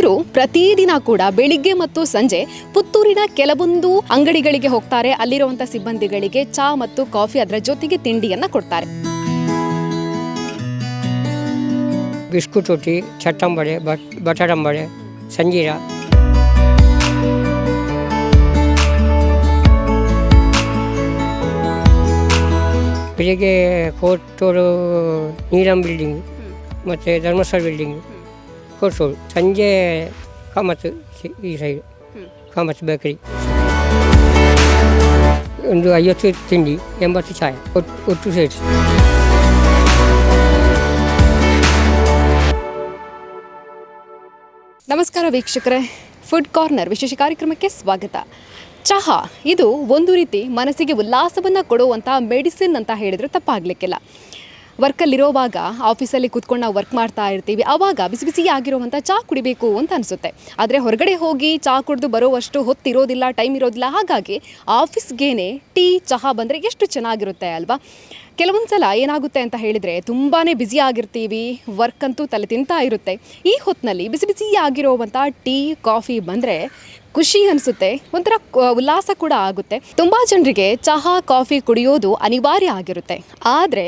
ಇವರು ಪ್ರತಿದಿನ ಕೂಡ ಬೆಳಿಗ್ಗೆ ಮತ್ತು ಸಂಜೆ ಪುತ್ತೂರಿನ ಕೆಲವೊಂದು ಅಂಗಡಿಗಳಿಗೆ ಹೋಗ್ತಾರೆ. ಅಲ್ಲಿರುವಂಥ ಸಿಬ್ಬಂದಿಗಳಿಗೆ ಚಾ ಮತ್ತು ಕಾಫಿ ಅದರ ಜೊತೆಗೆ ತಿಂಡಿಯನ್ನ ಕೊಡ್ತಾರೆ. ಬಿಸ್ಕುಟ್ ರೊಟ್ಟಿ ಚಟ್ಟಂಬಡೆ ಬಟ್ ಬಟಾಟಂಬಡೆ ಸಂಜೀರ. ಬೆಳಿಗ್ಗೆ ಕೋಟೂರು ನೀರಂ ಬಿಲ್ಡಿಂಗ್ ಮತ್ತು ಧರ್ಮಸ್ಥಳ ಬಿಲ್ಡಿಂಗ್ ಕೋಟೂರು ಸಂಜೆ ಕಾಮತ್ ಈ ಸೈಡ್ ಕಾಮತ್ ಬೇಕರಿ. ಒಂದು ಐವತ್ತು ತಿಂಡಿ ಎಂಬತ್ತು ಚಾಯ್ ಒಟ್ಟು ಒಟ್ಟು ಸೇರಿಸಿ. ನಮಸ್ಕಾರ ವೀಕ್ಷಕರೇ. ಫುಡ್ ಕಾರ್ನರ್ ವಿಶೇಷ ಕಾರ್ಯಕ್ರಮಕ್ಕೆ ಸ್ವಾಗತ. ಚಹಾ ಇದು ಒಂದು ರೀತಿ ಮನಸ್ಸಿಗೆ ಉಲ್ಲಾಸವನ್ನು ಕೊಡುವಂಥ ಮೆಡಿಸಿನ್ ಅಂತ ಹೇಳಿದರೆ ತಪ್ಪಾಗಲಿಕ್ಕಿಲ್ಲ. ವರ್ಕಲ್ಲಿರೋವಾಗ ಆಫೀಸಲ್ಲಿ ಕೂತ್ಕೊಂಡು ನಾವು ವರ್ಕ್ ಮಾಡ್ತಾ ಇರ್ತೀವಿ. ಆವಾಗ ಬಿಸಿ ಬಿಸಿ ಆಗಿರುವಂಥ ಚಹಾ ಕುಡಿಬೇಕು ಅಂತ ಅನಿಸುತ್ತೆ. ಆದರೆ ಹೊರಗಡೆ ಹೋಗಿ ಚಹಾ ಕುಡಿದು ಬರೋವಷ್ಟು ಹೊತ್ತಿರೋದಿಲ್ಲ, ಟೈಮ್ ಇರೋದಿಲ್ಲ. ಹಾಗಾಗಿ ಆಫೀಸ್ಗೇನೆ ಟೀ, ಚಹಾ ಬಂದರೆ ಎಷ್ಟು ಚೆನ್ನಾಗಿರುತ್ತೆ ಅಲ್ವಾ? ಕೆಲವೊಂದು ಸಲ ಏನಾಗುತ್ತೆ ಅಂತ ಹೇಳಿದರೆ ತುಂಬಾ ಬ್ಯುಸಿ ಆಗಿರ್ತೀವಿ, ವರ್ಕ್ ಅಂತೂ ತಲೆ ತಿಂತಾ ಇರುತ್ತೆ. ಈ ಹೊತ್ತಿನಲ್ಲಿ ಬಿಸಿ ಬಿಸಿ ಆಗಿರೋವಂಥ ಟೀ, ಕಾಫಿ ಬಂದರೆ ಖುಷಿ ಅನಿಸುತ್ತೆ, ಒಂಥರ ಉಲ್ಲಾಸ ಕೂಡ ಆಗುತ್ತೆ. ತುಂಬ ಜನರಿಗೆ ಚಹಾ, ಕಾಫಿ ಕುಡಿಯೋದು ಅನಿವಾರ್ಯ ಆಗಿರುತ್ತೆ. ಆದರೆ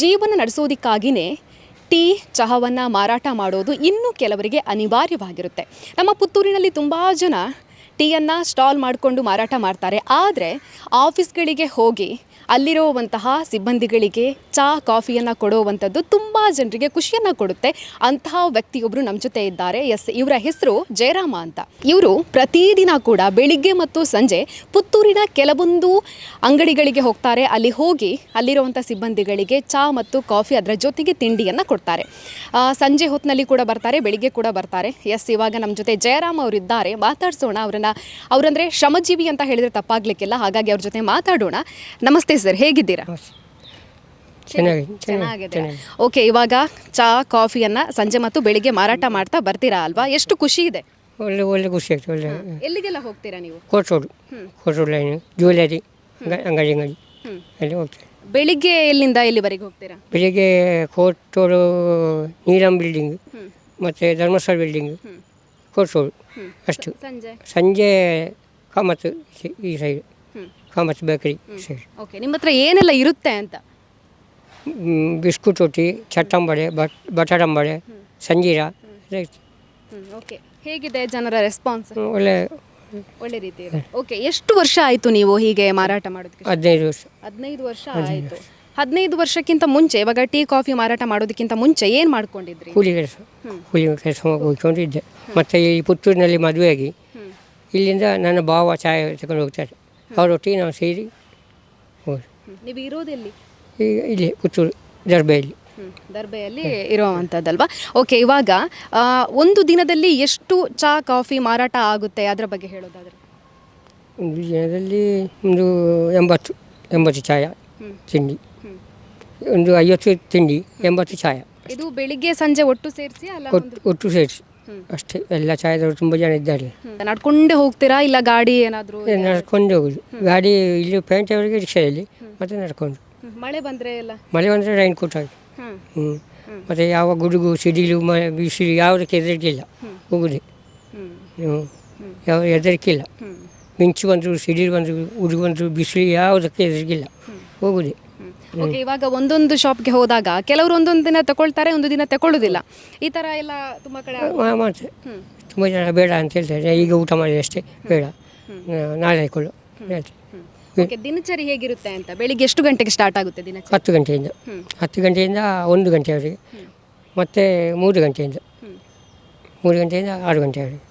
ಜೀವನ ನಡೆಸೋದಕ್ಕಾಗಿಯೇ ಟೀ, ಚಹಾವನ್ನು ಮಾರಾಟ ಮಾಡೋದು ಇನ್ನೂ ಕೆಲವರಿಗೆ ಅನಿವಾರ್ಯವಾಗಿರುತ್ತೆ. ನಮ್ಮ ಪುತ್ತೂರಿನಲ್ಲಿ ತುಂಬ ಜನ ಟೀಯನ್ನು ಸ್ಟಾಲ್ ಮಾಡಿಕೊಂಡು ಮಾರಾಟ ಮಾಡ್ತಾರೆ. ಆದರೆ ಆಫೀಸ್ಗಳಿಗೆ ಹೋಗಿ ಅಲ್ಲಿರುವಂತಹ ಸಿಬ್ಬಂದಿಗಳಿಗೆ ಚಹಾ ಕಾಫಿಯನ್ನು ಕೊಡುವಂಥದ್ದು ತುಂಬ ಜನರಿಗೆ ಖುಷಿಯನ್ನು ಕೊಡುತ್ತೆ. ಅಂತಹ ವ್ಯಕ್ತಿಯೊಬ್ಬರು ನಮ್ಮ ಜೊತೆ ಇದ್ದಾರೆ. ಎಸ್, ಇವರ ಹೆಸರು ಜಯರಾಮ ಅಂತ. ಇವರು ಪ್ರತಿದಿನ ಕೂಡ ಬೆಳಿಗ್ಗೆ ಮತ್ತು ಸಂಜೆ ಪುತ್ತೂರಿನ ಕೆಲವೊಂದು ಅಂಗಡಿಗಳಿಗೆ ಹೋಗ್ತಾರೆ. ಅಲ್ಲಿ ಹೋಗಿ ಅಲ್ಲಿರುವಂಥ ಸಿಬ್ಬಂದಿಗಳಿಗೆ ಚಹಾ ಮತ್ತು ಕಾಫಿ ಅದರ ಜೊತೆಗೆ ತಿಂಡಿಯನ್ನು ಕೊಡ್ತಾರೆ. ಸಂಜೆ ಹೊತ್ತಿನಲ್ಲಿ ಕೂಡ ಬರ್ತಾರೆ, ಬೆಳಿಗ್ಗೆ ಕೂಡ ಬರ್ತಾರೆ. ಎಸ್, ಇವಾಗ ನಮ್ಮ ಜೊತೆ ಜಯರಾಮ್ ಅವರಿದ್ದಾರೆ. ಮಾತಾಡ್ಸೋಣ, ಅವರನ್ನ ಅವರಂದ್ರೆ ಶ್ರಮಜೀವಿ ಅಂತ ಹೇಳಿದ್ರೆ ತಪ್ಪಾಗ್ಲಿಕ್ಕಿಲ್ಲ ಹಾಗಾಗಿ ಅವ್ರ ಜೊತೆ ಮಾತಾಡೋಣ. ನಮಸ್ತೆ ಸರ್ ಹೇಗಿದ್ದೀರಾ? ಚೆನ್ನಾಗಿ ಚೆನ್ನಾಗಿ ಚೆನ್ನಾಗಿದೆ ಓಕೆ ಇವಾಗ ಚಹಾ ಕಾಫಿಯನ್ನ ಸಂಜೆ ಮತ್ತು ಬೆಳಿಗ್ಗೆ ಮಾರಾಟ ಮಾಡ್ತಾ ಬರ್ತೀರಾ ಅಲ್ವಾ? ಎಷ್ಟು ಖುಷಿ ಇದೆ? ಒಳ್ಳೆ ಒಳ್ಳೆ ಖುಷಿ ಆಯ್ತು ಒಳ್ಳೆ. ಎಲ್ಲಿಗೆಲ್ಲ ಹೋಗ್ತೀರಾ ನೀವು? ಕೋಟೋಡು ಕೋಟೋಡು ಲೈನ್ ಜ್ಯುವೆಲರಿ ಅಂಗಡಿ ಅಂಗಡಿ. ಅಲ್ಲಿ ಹೋಗ್ತೇವೆ ಬೆಳಿಗ್ಗೆ ಎಲ್ಲಿಂದ ಎಲ್ಲಿವರೆಗೆ ಹೋಗ್ತೀರಾ? ಬೆಳಿಗ್ಗೆ ಕೋಟೋಡು ನೀರಂ ಬಿಲ್ಡಿಂಗ್ ಮತ್ತು ಧರ್ಮಸ್ಥಳ ಬಿಲ್ಡಿಂಗ್ ಹ್ಮ್. ಅಷ್ಟು. ಸಂಜೆ. ಸಂಜೆ ಕಾಮತ್ ಈ side. Kamath bakery side. Okay. ನಿಮ್ಮ ಹತ್ರ ಏನೆಲ್ಲ ಇರುತ್ತೆ ಅಂತ? ಬಿಸ್ಕುಟ್ ರೊಟ್ಟಿ ಚಟ್ಟಂಬಡೆ ಬಟ್ ಬಟಾಟಂಬಡೆ ಸಂಜೀರ. ಓಕೆ. ಹೇಗಿದೆ ಜನರ ರೆಸ್ಪಾನ್ಸ್ ಒಳ್ಳೆ ಒಳ್ಳೆ ರೀತಿ ಓಕೆ. ಎಷ್ಟು ವರ್ಷ ಆಯಿತು ನೀವು ಹೀಗೆ ಮಾರಾಟ ಮಾಡೋದಕ್ಕೆ? ಹದಿನೈದು ವರ್ಷ. ಹದಿನೈದು ವರ್ಷ ಆಯಿತು. ಹದಿನೈದು ವರ್ಷಕ್ಕಿಂತ ಮುಂಚೆ ಇವಾಗ ಟೀ ಕಾಫಿ ಮಾರಾಟ ಮಾಡೋದಕ್ಕಿಂತ ಮುಂಚೆ ಏನು ಮಾಡ್ಕೊಂಡಿದ್ರಿ? ಕೂಲಿ ಕೆಲಸ. ಕೂಲಿ ಕೆಲಸ ಹೋಗ್ಕೊಂಡಿದ್ದೆ ಮತ್ತು ಈ ಪುತ್ತೂರಿನಲ್ಲಿ ಮದುವೆಯಾಗಿ. ಇಲ್ಲಿಂದ ನನ್ನ ಭಾವ ಚಾಯ ತಗೊಂಡು ಹೋಗ್ತಾರೆ ಅವರೊಟ್ಟಿಗೆ ನಾವು ಸೇರಿ ಹೋಗಿ. ನೀವು ಇರೋದೆಲ್ಲಿ ಈಗ ಇಲ್ಲಿ ಪುತ್ತೂರು ದರ್ಬೆಯಲ್ಲಿ. ದರ್ಬೆಯಲ್ಲಿ ಇರುವಂಥದ್ದಲ್ವಾ ಓಕೆ ಇವಾಗ ಆ, ಒಂದು ದಿನದಲ್ಲಿ ಎಷ್ಟು ಚಾ ಕಾಫಿ ಮಾರಾಟ ಆಗುತ್ತೆ? ಅದರ ಬಗ್ಗೆ ಹೇಳೋದಾದ್ರೆ. ಒಂದು ದಿನದಲ್ಲಿ ಒಂದು ಎಂಬತ್ತು ಎಂಬತ್ತು ಚಾಯ ತಿಂಡಿ. ಒಂದು ಐವತ್ತು ತಿಂಡಿ ಎಂಬತ್ತು ಚಾಯ. ಇದು ಬೆಳಿಗ್ಗೆ ಸಂಜೆ ಒಟ್ಟು ಸೇರಿಸಿ ಅಲ್ಲ ಒಟ್ಟು ಒಟ್ಟು ಸೇರಿಸಿ. ಅಷ್ಟೇ ಎಲ್ಲ ಚಾಯದವರು ತುಂಬ ಜನ ಇದ್ದಾರೆ. ನಡ್ಕೊಂಡೇ ಹೋಗ್ತೀರಾ ಇಲ್ಲ ಗಾಡಿ ಏನಾದರೂ ನಡ್ಕೊಂಡು ಹೋಗುದು. ಗಾಡಿ ಇಲ್ಲಿ ಪೇಂಟವರೆಗೆ ರಿಕ್ಷಾದಲ್ಲಿ ಮತ್ತೆ ನಡ್ಕೊಂಡು. ಮಳೆ ಬಂದರೆ ಎಲ್ಲ? ಮಳೆ ಬಂದರೆ ರೈನ್ ಕೋಟ್ ಆಗಿ ಹ್ಮ್. ಹ್ಞೂ ಮತ್ತೆ ಯಾವ ಗುಡುಗು ಸಿಡಿಲು ಮ ಬಿಸಿಲು ಯಾವುದಕ್ಕೆ ಹೆದರಿಕಿಲ್ಲ ಹೋಗುದೆ. ಹ್ಮ್. ಹ್ಞೂ ಯಾವ ಹೆದರಿಕಿಲ್ಲ ಹ್ಮ್. ಮಿಂಚು ಬಂದರು ಸಿಡಿಲು ಬಂದರು ಉಡುಗು ಬಂದರು ಬಿಸಿಲು ಯಾವುದಕ್ಕೆ ಹೆದರಿಕಿಲ್ಲ ಹೋಗುದೆ. ಹ್ಮ್. ಓಕೆ ಇವಾಗ ಒಂದೊಂದು ಶಾಪ್ಗೆ ಹೋದಾಗ ಕೆಲವರು ಒಂದೊಂದು ದಿನ ತಗೊಳ್ತಾರೆ ಒಂದು ದಿನ ತಗೊಳ್ಳೋದಿಲ್ಲ ಈ ಥರ ಎಲ್ಲ ತುಂಬ ಕಡೆ ಮಾಡ್ತಾರೆ. ತುಂಬ ಜನ ಬೇಡ ಅಂತ ಹೇಳ್ತಾರೆ. ಈಗ ಊಟ ಮಾಡಿದೆ ಅಷ್ಟೇ ಬೇಡ. ನಾಳೆ ಹಾಕೊಳ್ಳು ಹೇಳ್ತಾರೆ ಓಕೆ ದಿನಚರಿ ಹೇಗಿರುತ್ತೆ ಅಂತ? ಬೆಳಿಗ್ಗೆ ಎಷ್ಟು ಗಂಟೆಗೆ ಸ್ಟಾರ್ಟ್ ಆಗುತ್ತೆ ದಿನಚರಿ? ಹತ್ತು ಗಂಟೆಯಿಂದ. ಹತ್ತು ಗಂಟೆಯಿಂದ ಒಂದು ಗಂಟೆಯವರೆಗೆ ಮತ್ತೆ ಮೂರು ಗಂಟೆಯಿಂದ. ಮೂರು ಗಂಟೆಯಿಂದ ಆರು ಗಂಟೆಯವರೆಗೆ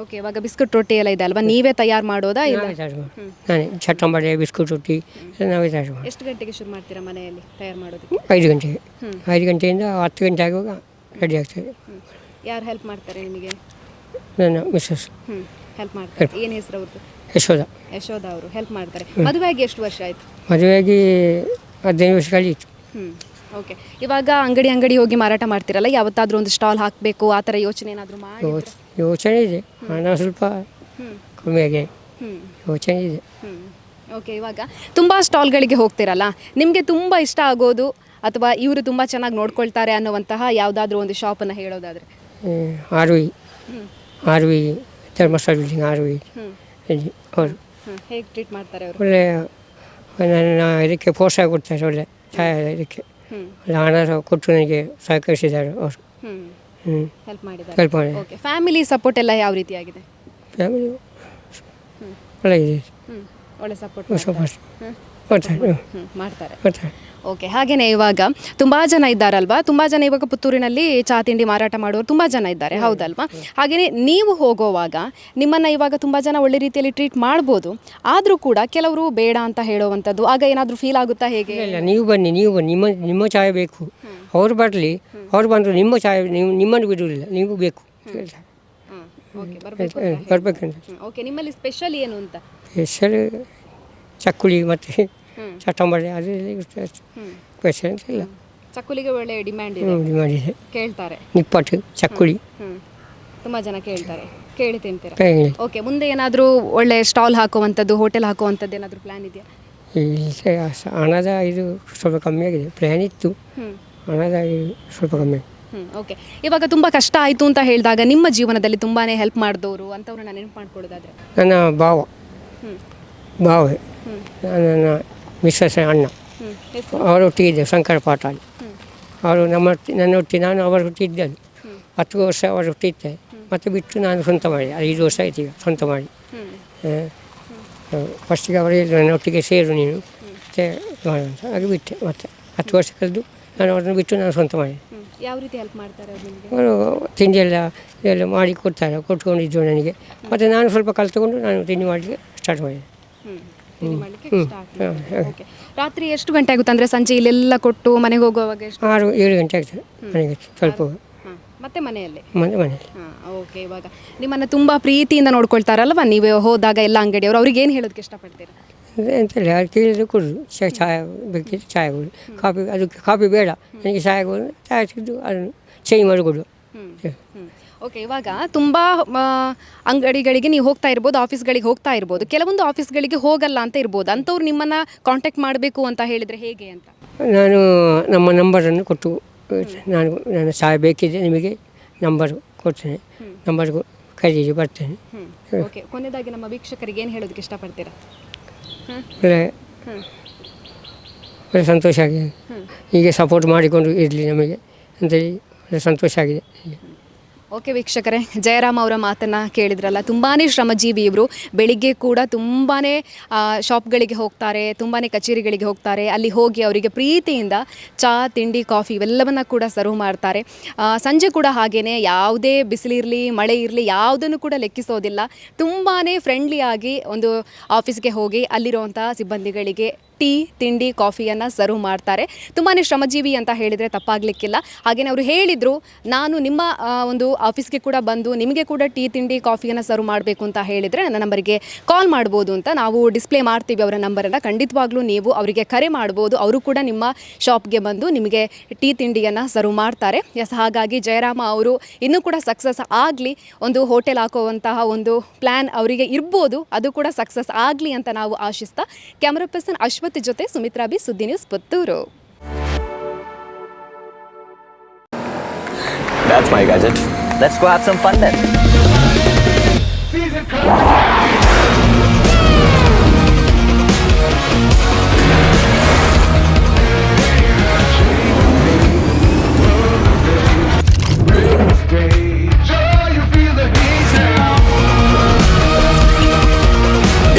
ಓಕೆ ಇವಾಗ ಬಿಸ್ಕಟ್ ರೊಟ್ಟಿ ಎಲ್ಲ ಇದೆ ಅಲ್ವಾ? ನೀವೇ ತಯಾರು ಮಾಡೋದಾ ಇಲ್ಲ? ನಾವೇ ತಯಾರು ಮಾಡಿ ನಾನೇ ಚಟ್ಟಂಬಡೆ ಬಿಸ್ಕುಟ್ ರೊಟ್ಟಿ ಎಲ್ಲ ನಾವೇ ತಯಾರು ಎಷ್ಟು ಗಂಟೆಗೆ ಶುರು ಮಾಡ್ತೀರಾ ಮನೆಯಲ್ಲಿ ತಯಾರು ಮಾಡೋದಕ್ಕೆ? ಐದು ಗಂಟೆಗೆ ಹ್ಮ್. ಐದು ಗಂಟೆಯಿಂದ ಹತ್ತು ಗಂಟೆ ಆಗುವಾಗ ರೆಡಿ ಆಗ್ತದೆ. ಯಾರು ಹೆಲ್ಪ್ ಮಾಡ್ತಾರೆ ನಿಮಗೆ? ನನ್ನ ಮಿಸ್ಸಸ್ ಹೆಲ್ಪ್ ಮಾಡ್ತಾರೆ. ಏನು ಹೆಸರು ಅವ್ರದ್ದು ಯಶೋಧ. ಯಶೋಧ ಅವರು ಹೆಲ್ಪ್ ಮಾಡ್ತಾರೆ. ಮದುವೆಯಾಗಿ ಎಷ್ಟು ವರ್ಷ ಆಯ್ತು? ಮದುವೆಯಾಗಿ ಹದಿನೈದು ವರ್ಷ ಕಳೀತು ಓಕೆ ಇವಾಗ ಅಂಗಡಿ ಅಂಗಡಿ ಹೋಗಿ ಮಾರಾಟ ಮಾಡ್ತಿರಲ್ಲ? ಯಾವತ್ತಾದ್ರೂ ಒಂದು ಸ್ಟಾಲ್ ಹಾಕಬೇಕು ಆ ಥರ ಯೋಚನೆ ಏನಾದರೂ ಮಾಡಿ ಯೋಚನೆ ಇದೆ. ಹಣ ಸ್ವಲ್ಪ ಹ್ಞೂ ಕಮ್ಮಿ ಆಗಿ ಹ್ಞೂ ಯೋಚನೆ ಇದೆ. ಓಕೆ ಇವಾಗ ತುಂಬ ಸ್ಟಾಲ್ಗಳಿಗೆ ಹೋಗ್ತಿರಲ್ಲ ನಿಮಗೆ ತುಂಬ ಇಷ್ಟ ಆಗೋದು ಅಥವಾ ಇವರು ತುಂಬ ಚೆನ್ನಾಗಿ ನೋಡ್ಕೊಳ್ತಾರೆ ಅನ್ನುವಂತಹ ಯಾವುದಾದ್ರೂ ಒಂದು ಶಾಪನ್ನು ಹೇಳೋದಾದರೆ? R V R V Dharmasthala building R V ಇಲ್ಲಿ ಅವರು. ಹೇಗೆ ಟ್ರೀಟ್ ಮಾಡ್ತಾರೆ ಅವರು? ಒಳ್ಳೆ ನನ್ನ ಇದಕ್ಕೆ ಪ್ರೋತ್ಸಾಹ ಕೊಡ್ತಾರೆ ಒಳ್ಳೆ ಇದಕ್ಕೆ ಹಣ ಕೊಟ್ಟು ನನಗೆ ಸಹಕರಿಸಿದ್ದಾರೆ ಅವರು. ಹೆಲ್ಪ್ ಮಾಡಿದ್ದಾರೆ. ಹೆಲ್ಪ್ ಮಾಡಿ. ಓಕೆ ಫ್ಯಾಮಿಲಿ ಸಪೋರ್ಟ್ ಎಲ್ಲ ಯಾವ ರೀತಿ ಆಗಿದೆ? ಫ್ಯಾಮಿಲಿ ಒಳ್ಳೆ ಇದೆ ಹ್ಞೂ ಒಳ್ಳೆ ಸಪೋರ್ಟ್ ಹ್ಞೂ ಮಾಡ್ತಾರೆ. ಮಾಡ್ತಾರೆ. ಮಾಡ್ತಾರೆ. ಓಕೆ ಹಾಗೇನೆ ಇವಾಗ ತುಂಬ ಜನ ಇದ್ದಾರಲ್ವಾ? ತುಂಬ ಜನ ಇವಾಗ ಪುತ್ತೂರಿನಲ್ಲಿ ಚಹಾ ತಿಂಡಿ ಮಾರಾಟ ಮಾಡೋರು ತುಂಬ ಜನ ಇದ್ದಾರೆ ಹೌದಲ್ವಾ? ಹಾಗೆಯೇ ನೀವು ಹೋಗೋವಾಗ ನಿಮ್ಮನ್ನು ಇವಾಗ ತುಂಬ ಜನ ಒಳ್ಳೆ ರೀತಿಯಲ್ಲಿ ಟ್ರೀಟ್ ಮಾಡ್ಬೋದು ಆದರೂ ಕೂಡ ಕೆಲವರು ಬೇಡ ಅಂತ ಹೇಳುವಂಥದ್ದು ಆಗ ಏನಾದರೂ ಫೀಲ್ ಆಗುತ್ತಾ ಹೇಗೆ? ಇಲ್ಲ ನೀವು ಬನ್ನಿ ನೀವು ಬನ್ನಿ ನಿಮ್ಮ ನಿಮ್ಮ ಚಾಯ್ ಬೇಕು. ಅವ್ರು ಬರಲಿ ಅವ್ರು ಬಂದರು ನಿಮ್ಮ ಚಾಯ್ ನೀವು ನಿಮ್ಮನ್ನು ಬಿಡುವುದಿಲ್ಲ ನೀವು ಬೇಕು. ಬರಬೇಕು ಬರ್ಬೇಕಂತ ಓಕೆ ನಿಮ್ಮಲ್ಲಿ ಸ್ಪೆಷಲ್ ಏನು ಅಂತ? ಸ್ಪೆಷಲ್ ಚಕ್ಕುಳಿ ಮತ್ತು ಹ್ಮ್. ಚಟ್ಟಂಬಡೆ ಅದು ಕ್ವೆಶನ್ಸ್ ಇಲ್ಲ. ಚಕ್ಕುಲಿಗೆ ಒಳ್ಳೆ ಡಿಮ್ಯಾಂಡ್ ಇದೆ. ಡಿಮ್ಯಾಂಡ್ ಮಾಡಿದೆ ಕೇಳ್ತಾರೆ. ನಿಪ್ಪಟ್ಟು ಚಕ್ಕುಳಿ ಹ್ಞೂ ತುಂಬ ಜನ ಕೇಳ್ತಾರೆ. ಕೇಳಿ ತಿಂತೀರಾ? ಓಕೆ ಮುಂದೆ ಏನಾದರೂ ಒಳ್ಳೆ ಸ್ಟಾಲ್ ಹಾಕುವಂಥದ್ದು ಹೋಟೆಲ್ ಹಾಕುವಂಥದ್ದು ಏನಾದರೂ ಪ್ಲ್ಯಾನ್ ಇದೆಯಾ? ಇಲ್ಲಿ ಹಣದ ಇದು ಸ್ವಲ್ಪ ಕಮ್ಮಿ ಆಗಿದೆ. ಪ್ಲ್ಯಾನ್ ಇತ್ತು. ಹ್ಞೂ ಹಣದ ಇದು ಸ್ವಲ್ಪ ಕಮ್ಮಿ ಆಗಿದೆ. ಹ್ಞೂ ಓಕೆ ಇವಾಗ ತುಂಬ ಕಷ್ಟ ಆಯಿತು ಅಂತ ಹೇಳಿದಾಗ ನಿಮ್ಮ ಜೀವನದಲ್ಲಿ ತುಂಬಾ ಹೆಲ್ಪ್ ಮಾಡಿದವರು ಅಂಥವ್ರನ್ನ ನೆನಪು ಮಾಡ್ಕೊಳ್ಳೋದಾದ್ರೆ? ನನ್ನ ಭಾವ. ಹ್ಞೂ ಭಾವೆ. ಹ್ಞೂ ನನ್ನ ಮಿಸ್ಸಸ್ ಅಣ್ಣ. ಅವರೊಟ್ಟಿಗೆ ಇದ್ದೆ ಶಂಕರ ಪಾಟಾಳಿ ಅವರು ನಮ್ಮ ನನ್ನೊಟ್ಟಿಗೆ ನಾನು ಅವರೊಟ್ಟಿಗೆ ಇದ್ದದ್ದು ಹತ್ತು ವರ್ಷ ಅವರೊಟ್ಟಿದ್ದೆ ಮತ್ತು ಬಿಟ್ಟು ನಾನು ಸ್ವಂತ ಮಾಡಿ ಐದು ವರ್ಷ ಆಯ್ತು ಈಗ ಸ್ವಂತ ಮಾಡಿ. ಫಸ್ಟಿಗೆ ಅವರೇ ನನ್ನೊಟ್ಟಿಗೆ ಸೇರು ನೀನು. ಮತ್ತೆ ಅಂತ. ಹಾಗೆ ಬಿಟ್ಟೆ ಮತ್ತೆ ಹತ್ತು ವರ್ಷ ಕಳೆದು ನಾನು ಅವ್ರನ್ನ ಬಿಟ್ಟು ನಾನು ಸ್ವಂತ ಮಾಡಿ. ಯಾವ ರೀತಿ ಹೆಲ್ಪ್ ಮಾಡ್ತಾರೆ ಅವ್ರು ತಿಂಡಿ ಎಲ್ಲ ಎಲ್ಲ ಮಾಡಿ ಕೊಡ್ತಾರೆ ಕೊಟ್ಕೊಂಡಿದ್ದು ನನಗೆ. ಮತ್ತು ನಾನು ಸ್ವಲ್ಪ ಕಲ್ತುಕೊಂಡು ನಾನು ತಿಂಡಿ ಮಾಡಲಿಕ್ಕೆ ಸ್ಟಾರ್ಟ್ ಮಾಡಿದೆ. ತಿಂಡಿ ಮಾಡಲಿಕ್ಕೆ ಇಷ್ಟ ಆಗ್ತದೆ. ಓಕೆ ರಾತ್ರಿ ಎಷ್ಟು ಗಂಟೆ ಆಗುತ್ತೆ ಅಂದರೆ ಸಂಜೆ ಇಲ್ಲೆಲ್ಲ ಕೊಟ್ಟು ಮನೆಗೆ ಹೋಗುವಾಗ ಎಷ್ಟು ಆರು ಏಳು ಗಂಟೆ ಆಗ್ತದೆ ಮನೆಗೆ ಸ್ವಲ್ಪ ಹಾಂ ಮತ್ತೆ ಮನೆಯಲ್ಲಿ? ಮನೆ ಮನೆಯಲ್ಲಿ. ಹಾಂ ಓಕೆ ಇವಾಗ ನಿಮ್ಮನ್ನು ತುಂಬ ಪ್ರೀತಿಯಿಂದ ನೋಡ್ಕೊಳ್ತಾರಲ್ವ? ನೀವು ಹೋದಾಗ ಎಲ್ಲ ಅಂಗಡಿಯವರು ಅವ್ರಿಗೆ ಏನು ಹೇಳೋದಕ್ಕೆ ಇಷ್ಟಪಡ್ತೀರಾ? ಅದೇ ಎಂತಿಲ್ಲ ಯಾರು ಕೇಳಿದ್ರೆ ಕೊಡೋದು ಚಾ ಚಾಯ ಬೇಕಿದ್ರೆ ಚಾಯ ಕೊಡು. ಕಾಫಿ ಅದು ಕಾಫಿ ಬೇಡ. ನನಗೆ ಚಾಯ ಕೊಡು ಚಾಯ ಸಿದ್ದು ಅದನ್ನು ಚೇಂಜ್ ಓಕೆ ಇವಾಗ ತುಂಬ ಅಂಗಡಿಗಳಿಗೆ ನೀವು ಹೋಗ್ತಾ ಇರ್ಬೋದು ಆಫೀಸ್ಗಳಿಗೆ ಹೋಗ್ತಾ ಇರ್ಬೋದು. ಕೆಲವೊಂದು ಆಫೀಸ್ಗಳಿಗೆ ಹೋಗಲ್ಲ ಅಂತ ಇರ್ಬೋದು. ಅಂಥವ್ರು ನಿಮ್ಮನ್ನು ಕಾಂಟ್ಯಾಕ್ಟ್ ಮಾಡಬೇಕು ಅಂತ ಹೇಳಿದರೆ ಹೇಗೆ ಅಂತ? ನಾನು ನಮ್ಮ ನಂಬರನ್ನು ಕೊಟ್ಟು ನಾನು ನನ್ನ ಸಹಾಯ ಬೇಕಿದ್ರೆ ನಿಮಗೆ ನಂಬರ್ ಕೊಡ್ತೇನೆ. ನಂಬರ್ ಕರೀರಿ ಬರ್ತೇನೆ. ಓಕೆ ಕೊನೆಯದಾಗಿ ನಮ್ಮ ವೀಕ್ಷಕರಿಗೆ ಏನು ಹೇಳೋದಕ್ಕೆ ಇಷ್ಟಪಡ್ತೀರಾ? ಒಳ್ಳೆ ಒಳ್ಳೆ ಸಂತೋಷ ಆಗಿದೆ. ಹೀಗೆ ಸಪೋರ್ಟ್ ಮಾಡಿಕೊಂಡು ಇರಲಿ ನಮಗೆ. ಅಂತೇಳಿ ಒಳ್ಳೆ ಸಂತೋಷ ಆಗಿದೆ. ಓಕೆ ವೀಕ್ಷಕರೇ, ಜಯರಾಮ್ ಅವರ ಮಾತನ್ನು ಕೇಳಿದ್ರಲ್ಲ ತುಂಬಾ ಶ್ರಮಜೀವಿ ಇವರು. ಬೆಳಿಗ್ಗೆ ಕೂಡ ತುಂಬಾ ಶಾಪ್ಗಳಿಗೆ ಹೋಗ್ತಾರೆ ತುಂಬಾ ಕಚೇರಿಗಳಿಗೆ ಹೋಗ್ತಾರೆ, ಅಲ್ಲಿ ಹೋಗಿ ಅವರಿಗೆ ಪ್ರೀತಿಯಿಂದ ಚಹಾ ತಿಂಡಿ, ಕಾಫಿ ಇವೆಲ್ಲವನ್ನು ಕೂಡ ಸರ್ವ್ ಮಾಡ್ತಾರೆ. ಸಂಜೆ ಕೂಡ ಹಾಗೇ ಯಾವುದೇ ಬಿಸಿಲಿರಲಿ, ಮಳೆ ಇರಲಿ, ಯಾವುದನ್ನು ಕೂಡ ಲೆಕ್ಕಿಸೋದಿಲ್ಲ. ತುಂಬಾ ಫ್ರೆಂಡ್ಲಿಯಾಗಿ ಒಂದು ಆಫೀಸ್ಗೆ ಹೋಗಿ ಅಲ್ಲಿರುವಂಥ ಸಿಬ್ಬಂದಿಗಳಿಗೆ ಟೀ ತಿಂಡಿ, ಕಾಫಿಯನ್ನು ಸರ್ವ್ ಮಾಡ್ತಾರೆ. ತುಂಬಾ ಶ್ರಮಜೀವಿ ಅಂತ ಹೇಳಿದರೆ ತಪ್ಪಾಗಲಿಕ್ಕಿಲ್ಲ. ಹಾಗೆಯೇ ಅವರು ಹೇಳಿದರು, ನಾನು ನಿಮ್ಮ ಒಂದು ಆಫೀಸ್ಗೆ ಕೂಡ ಬಂದು ನಿಮಗೆ ಕೂಡ ಟೀ, ತಿಂಡಿ, ಕಾಫಿಯನ್ನು ಸರ್ವ್ ಮಾಡಬೇಕು ಅಂತ ಹೇಳಿದರೆ ನನ್ನ ನಂಬರಿಗೆ ಕಾಲ್ ಮಾಡ್ಬೋದು ಅಂತ ನಾವು ಡಿಸ್ಪ್ಲೇ ಮಾಡ್ತೀವಿ ಅವರ ನಂಬರನ್ನು. ಖಂಡಿತವಾಗ್ಲೂ ನೀವು ಅವರಿಗೆ ಕರೆ ಮಾಡ್ಬೋದು. ಅವರು ಕೂಡ ನಿಮ್ಮ ಶಾಪ್ಗೆ ಬಂದು ನಿಮಗೆ ಟೀ, ತಿಂಡಿಯನ್ನು ಸರ್ವ್ ಮಾಡ್ತಾರೆ. ಎಸ್ ಹಾಗಾಗಿ ಜಯರಾಮ ಅವರು ಇನ್ನೂ ಕೂಡ ಸಕ್ಸಸ್ ಆಗಲಿ, ಒಂದು ಹೋಟೆಲ್ ಹಾಕುವಂತಹ ಒಂದು ಪ್ಲ್ಯಾನ್ ಅವರಿಗೆ ಇರ್ಬೋದು, ಅದು ಕೂಡ ಸಕ್ಸಸ್ ಆಗಲಿ ಅಂತ ನಾವು ಆಶಿಸ್ತಾ, ಕ್ಯಾಮ್ರಾ ಪರ್ಸನ್ ಅಶ್ವಥ್ ಜೊತೆ ಸುಮಿತ್ರಾ ಬಿ ಸುದ್ದಿ news Puttur That's my gadget. Let's go have some fun then.